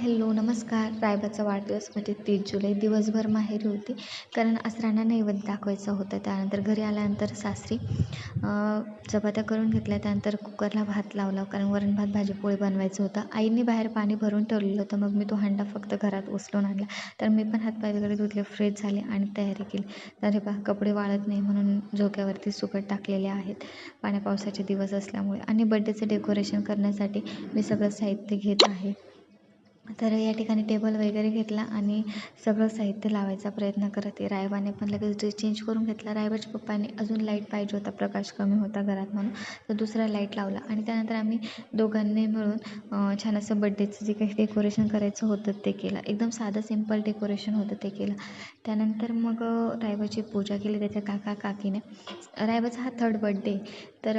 Hello नमस्कार. रायबाचा वाढदिवस म्हणजे तीस जुलै दिवसभर माहेरी होती. कारण असरांना नैवेद्य दाखवायचं होतं. त्यानंतर घरी आल्यानंतर सासरी चपात्या करून घेतल्या. त्यानंतर कुकरला भात लावला. कारण वरण भात भाजी पोळी बनवायचं होतं. आईने बाहेर पाणी भरून ठेवलेलं होतं. मग मी तो हांडा फक्त घरात उचलून आणला. तर मी पण हातपाय वगैरे धुतले फ्रेश झाले आणि तयारी केली. तर हे पहा कपडे वाळत नाही म्हणून झोक्यावरती सुकट टाकलेले आहेत. पाण्या पावसाचे दिवस असल्यामुळे. आणि बड्डेचं डेकोरेशन करण्यासाठी मी सगळं साहित्य घेत आहे. तर या ठिकाणी टेबल वगैरे घेतला आणि सगळं साहित्य लावायचा प्रयत्न करत आहे. रायबाने पण लगेच ड्रेस चेंज करून घेतला. रायबाच्या पप्पाने अजून लाइट पाहिजे होता. प्रकाश कमी होता घरात म्हणून. तर दुसरा लाइट लावला आणि त्यानंतर आम्ही दोघांनी मिळून छान असं बड्डेचं जे काही डेकोरेशन करायचं होतं ते केलं. एकदम साधं सिंपल डेकोरेशन होतं ते केलं. त्यानंतर मग रायबाची पूजा केली त्याच्या काका काकीने रायबाचा हा थर्ड बड्डे तर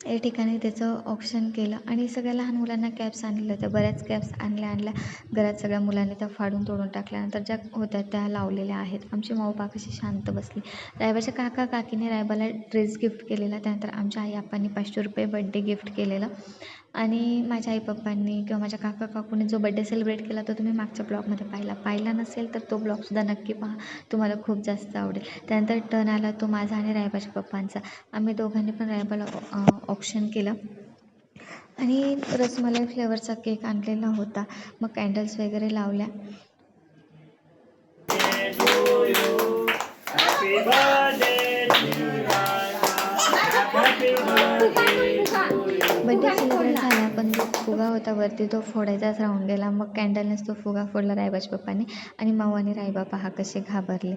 या ठिकाणी त्याचं ऑप्शन केलं आणि सगळ्या लहान मुलांना कॅप्स आणलेल्या होत्या बऱ्याच कॅप्स आणल्या आणल्या. घरात सगळ्या मुलांनी त्या फाडून तोडून टाकल्यानंतर ज्या होत्या त्या लावलेल्या आहेत. आमची माऊ कशी शांत बसली. रायबाच्या काका काकीने रायबाला ड्रेस गिफ्ट केलेला. त्यानंतर आमच्या आई आप्पांनी पाचशे रुपये बड्डे गिफ्ट केलेलं. आणि माझ्या आई पप्पांनी किंवा माझ्या काका काकूने जो बड्डे सेलिब्रेट केला तो तुम्ही मागच्या ब्लॉगमध्ये पाहिला. पाहिला नसेल तर तो ब्लॉगसुद्धा नक्की पहा. तुम्हाला खूप जास्त आवडेल. त्यानंतर टर्न आला तो माझा आणि रायबाच्या पप्पांचा. आम्ही दोघांनी पण रायबाला ऑप्शन केलं. आणि रसमलाई फ्लेवरचा केक आणलेला होता. मग कॅन्डल्स वगैरे लावल्या. बड्डे सेलिब्रेट झाला? पण जो फुगा होता वरती तो फोडायचाच राहून गेला. मग कॅन्डलनेच तो फुगा फोडला रायबाच्या पप्पांनी आणि माऊ आणि रायबापा हा कसे घाबरले.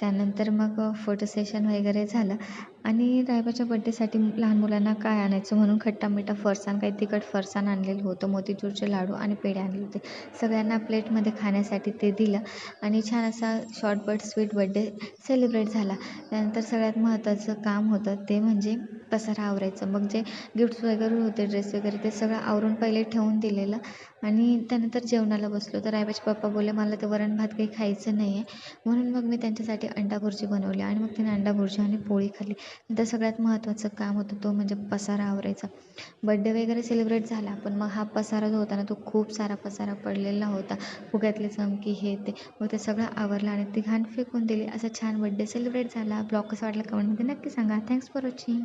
त्यानंतर मग फोटो सेशन वगैरे झालं आणि रायबाच्या बड्डेसाठी लहान मुलांना काय आणायचं म्हणून खट्टा मिठा फरसाण काही तिखट फरसाण आणलेलं होतं मोतीचूरचे लाडू आणि पेढे आणले होते. सगळ्यांना प्लेटमध्ये खाण्यासाठी ते दिलं आणि छान असा शॉर्टबट स्वीट बड्डे सेलिब्रेट झाला. त्यानंतर सगळ्यात महत्त्वाचं काम होतं ते म्हणजे पसारा आवरायचं. मग जे गिफ्ट्स वगैरे होते ड्रेस वगैरे ते सगळं आवरून पहिले ठेवून दिलेलं. आणि त्यानंतर जेवणाला बसलो. तर रायबाचे पप्पा बोलले मला ते वरण भात काही खायचं नाही आहे म्हणून मग मी त्यांच्यासाठी अंडा भुर्जी बनवली आणि मग त्यांनी अंडा भुर्जी आणि पोळी खाल्ली. नंतर सगळ्यात महत्त्वाचं काम होतं तो म्हणजे पसारा आवरायचा. बड्डे वगैरे सेलिब्रेट झाला पण मग हा पसारा जो होता ना तो खूप सारा पसारा पडलेला होता. फुग्यातले चमकी हे ते. मग ते सगळं आवरलं आणि ती घाण फेकून दिली. असा छान बड्डे सेलिब्रेट झाला. ब्लॉग कसं वाटलं कमेंटमध्ये नक्की सांगा. Thanks for watching